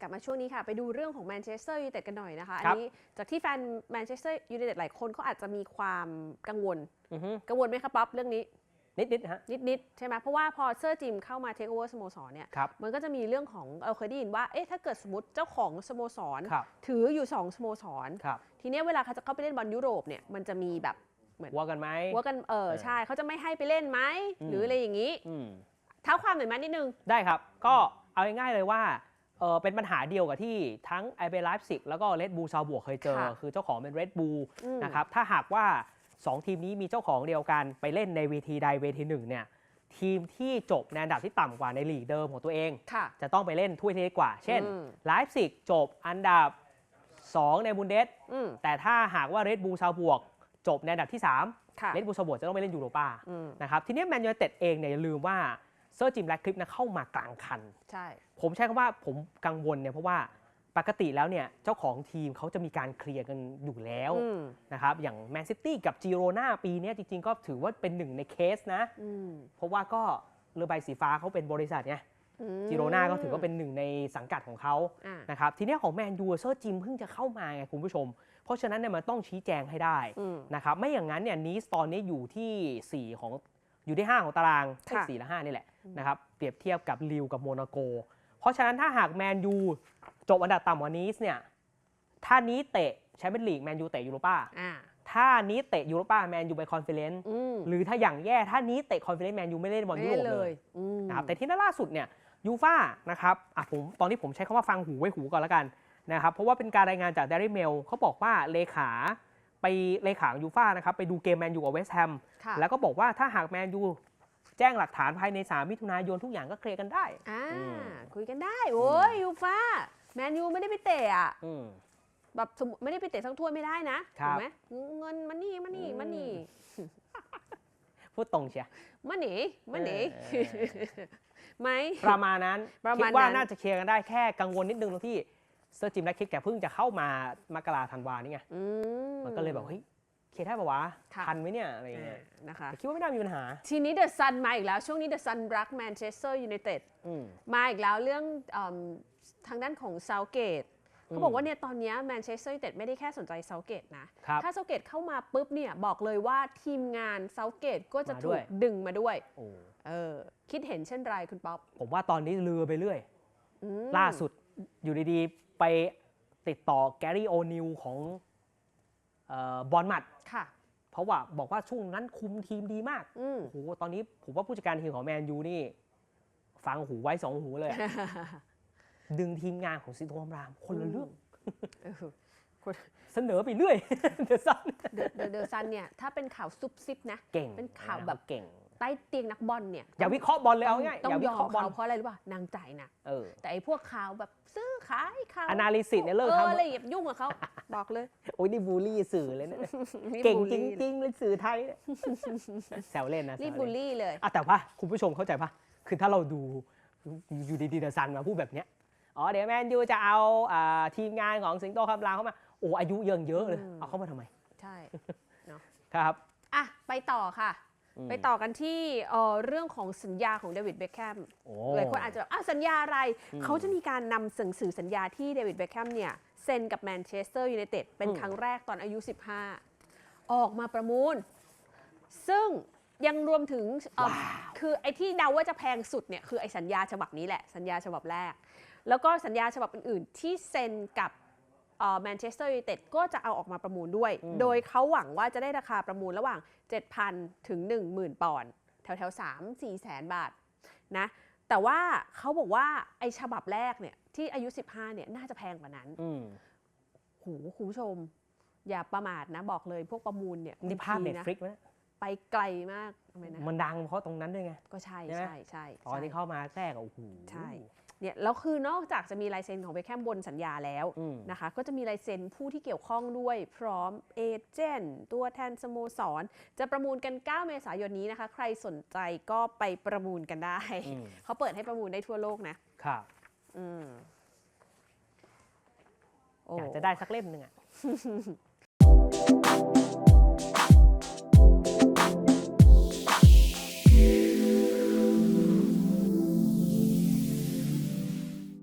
กลับมาช่วงนี้ค่ะ ไปดูเรื่องของแมนเชสเตอร์ยูไนเต็ดกันหน่อยนะคะ อันครับนี้จากที่แฟนแมนเชสเตอร์ยูไนเต็ดหลายคนเขาอาจจะมีความกังวลอือฮึกังวลไหมครับป๊อปเรื่องนี้ นิดๆฮะนิดๆใช่ไหมเพราะว่าพอเซอร์จิมเข้ามาเทคโอเวอร์สโมสรเนี่ยครับมันก็จะมีเรื่องของเราเคยได้ยินว่าเอ๊ะถ้าเกิดสมมติเจ้าของสโมสรครับถืออยู่ 2 สโมสรครับทีเนี้ยเวลาเขาจะเข้าไปเล่นบอลยุโรปเนี่ยมันจะมีแบบว่ากันไหมว่ากันเออใช่เขาจะไม่ให้ไปเล่นไหมอืมหรืออะไรอย่างนี้อืมเท้าความหน่อยไหมนิดนึงได้ครับ ก็เอาง่ายๆเลยว่า เออเป็นปัญหาเดียวกับที่ทั้งไอเบไลฟ์ซิกแล้วก็เรดบูซาวบวกเคยเจอ ค่ะคือเจ้าของเป็นเรดบูอืม นะครับถ้าหากว่า 2 ทีมนี้มีเจ้าของเดียวกันไปเล่นในเวทีใดเวทีหนึ่งเนี่ยทีมที่จบในอันดับที่ต่ำกว่าในลีกเดิมของตัวเอง ค่ะ จะต้องไปเล่นถ้วยที่เล็กกว่า เช่นอืม ไลฟ์ซิกจบอันดับ 2 ในบุนเดส อืมแต่ถ้าหากว่าเรดบูซาวบวกจบในอันดับที่3ค่ะเรดบูซาวบวกจะต้องไปเล่นยูโรปา อืม นะครับทีนี้แมนยูไนเต็ดเองเนี่ยอย่าลืมว่า เซอร์จิมแลคคลิปนะเข้ามากลางคัน ใช่ ผมใช้คำว่าผมกังวลเนี่ยเพราะว่าปกติแล้วเนี่ยเจ้าของทีมเขาจะมีการเคลียร์กันอยู่แล้วอืมนะครับอย่างแมนซิตี้กับจีโรนาปีเนี้ยจริง ๆ ก็ถือว่าเป็นหนึ่งในเคสนะอืมเพราะว่าก็เรือใบสีฟ้าเขาเป็นบริษัทไงอืมจีโรนาก็ถือว่าเป็นหนึ่งในสังกัดของเขาอ่านะครับทีเนี้ยของแมนยูเซอร์จิมเพิ่งจะเข้ามาไงคุณผู้ชม เพราะฉะนั้นเนี่ยมันต้องชี้แจงให้ได้อืมนะครับไม่อย่างนั้นเนี่ยนีสตอนนี้อยู่ที่ 4 ของ อยู่ที่ 5 ของตารางค่ะสี่และ5นี่แหละนะครับเปรียบเทียบกับลิวกับโมนาโก เพราะฉะนั้นถ้าหากแมนยูจบอันดับต่ำกว่านีสเนี่ยถ้านี้เตะแชมเปี้ยนลีกแมนยูเตะยูโรป้าอ่าถ้านี้เตะยูโรป้าแมนยูไปคอนเฟอเรนซ์อืมหรือถ้าอย่างแย่ถ้านี้เตะคอนเฟอเรนซ์แมนยูไม่เล่นบอลยุโรปเลยอืมนะครับแต่ที่น่าล่าสุดเนี่ยยูฟ่านะครับอะผมตอนนี้ผมใช้คำว่าฟังหูไว้หูก่อนแล้วกันนะครับเพราะว่าเป็นการรายงานจากเดลิเมลเขาบอกว่าเลขา ไปเลขาของยูฟ่านะครับไปดูเกมแมนยูกับเวสต์แฮมค่ะแล้วก็บอกว่าถ้าหากแมนยูแจ้งหลักฐานภายใน 3 มิถุนายนทุกอย่างก็เคลียร์กันได้อ่าอืมคุยกันได้ โอ้ยยูฟ่าแมนยูไม่ได้ไปเตะอะอืมแบบสมมุติไม่ได้ไปเตะทั้งถ้วยไม่ได้นะครับถูกไหมเงินมันนี่มันนี่อืมมันนี่พูดตรงเชียร์มันนี่มันนี่เออไหมประมาณนั้นประคิมาดณว่านั้นน่าจะเคลียร์กันได้แค่กังวลนิดนึงตรงที่ เซอร์จิมและคิดแกเพิ่งจะเข้ามามกราธันวานี่ไงอืมันก็เลยแบบเฮ้ยเคลียร์ได้ปะวะค่ะ ทันไหมเนี่ยอะไรอย่างอ่าเงี้ยนะคะ แต่คิดว่าไม่น่ามีปัญหา ทีนี้เดอะซันมาอีกแล้ว ช่วงนี้เดอะซันรักแมนเชสเตอร์ยูไนเต็ดอืม มาอีกแล้วเรื่องเอิ่มทางด้านของเซาเกตเขาบอกว่าเนี่ยตอนเนี้แมนเชสเตอร์ยูไนเต็ดไม่ได้แค่สนใจเซาเกตนะ ครับถ้าเซาเกตเข้ามาปุ๊บเนี่ยบอกเลยว่าทีมงานเซาเกตก็จะมาด้ถูวกยดึงมาด้วยโอ้เออคิดเห็นเช่นไรคุณป๊อปผมว่าตอนนี้ลือไปเรื่อย อืมล่าสุดอยู่ดีๆ ไปติดต่อแกรี่โอนิลของเอ่อบอลมัดค่ะเพราะว่าบอกว่าช่วงนั้นคุมทีมดีมากอืมโอ้โหตอนนี้ผมว่าผู้จัดการทีมของแมนยูนี่ ฟังหูไว้สองหูเลยอะดึงทีมงานของซิโตมราม คนละเรื่องเออเสนอไปเรื่อย เดอะซันเดอะเดอะเดอะซันเนี่ย ถ้าเป็นข่าวซุบซิบนะ เก่ง เป็นข่าวแบบเก่ง ใต้เตียงนักบอลเนี่ยอย่าวิเคราะห์บอลเลยเอาง่ายต้องอย่ายวิอเคมราะห์บอลเขาเพราะอะไรรู้ป่ะนางจ่ายหนะเออแต่ไอ้พวกข่าวแบบซื้อขายข่าวอนาลิซิสเนี่ยเลิกเออทำอะไรอย่ายุ่งกับเขาบอกเลย โอ้ยนี่บูลลี่สื่อเลยนะนี่เก่งบูลจลี่ริงๆเลยสื่อไทยเนี่ยแซวเล่นนะนี่แซวบูเล่ลนลี่เลยอะแต่ว่าคุณผู้ชมเข้าใจปะคือถ้าเราดูอยู่ดีๆเดอะซันมาพูดแบบเนี้ยอ๋อเดี๋ยวแมนยูจะเอาอ่าทีมงานของสิงโตคำรามเข้ามาโอ้อายุเยอะเยอะเลยอืมเอาเข้ามาทำไม ใช่ครับอะไปต่อค่ะอืม ไปต่อกันที่เอ่อเรื่องของสัญญาของเดวิดเบคแฮมโอ้ หลายคนอาจจะแบบอ้าวสัญญาอะไรอืมเขาจะมีการนำหนังสือสัญญาที่เดวิดเบคแฮมเนี่ยเซ็นกับแมนเชสเตอร์ยูไนเต็ดเป็นอืมครั้งแรกตอนอายุ 15 ออกมาประมูล ซึ่งยังรวมถึงเอ่อคือไอ้ที่เดาว่าจะแพงสุดเนี่ยคือไอ้สัญญาฉบับนี้แหละสัญญาฉบับแรก แล้วก็สัญญาฉบับอื่นๆที่เซ็นกับ แมนเชสเตอร์ยูไนเต็ดก็จะเอาออกมาประมูลด้วยอืมโดยเขาหวังว่าจะได้ราคาประมูลระหว่าง 7,000 ถึง 10,000 ปอนด์แถวๆ 3 4แสนบาทนะแต่ว่าเขาบอกว่าไอ้ฉบับแรกเนี่ยที่อายุ 15 เนี่ยน่าจะแพงกว่านั้นอืมโหคุณผู้ชม อย่าประมาทนะบอกเลยพวกประมูลเนี่ยนี่ภาพบงเน็ทีตนะฟลิกไหมไปไกลมากทำไมนะมันดังเพราะตรงนั้นด้วยไง ก็ใช่ใช่ไหมใช่ใช่ตอนที่ใช่เข้ามาแทรกอะโอ้โหใช่ เนี่ยแล้วคือนอกจากจะมีลายเซ็นของเบคแฮมบนสัญญาแล้วอืมนะคะ ก็จะมีลายเซ็นผู้ที่เกี่ยวข้องด้วยพร้อมเอเจนต์ตัวแทนสโมสร จะประมูลกัน 9 เมษายนนี้นะคะ ใครสนใจก็ไปประมูลกันได้อืมเขาเปิดให้ประมูลได้ทั่วโลกนะครับอืมโอ้อยากจะได้สักเล่มหนึ่งอะ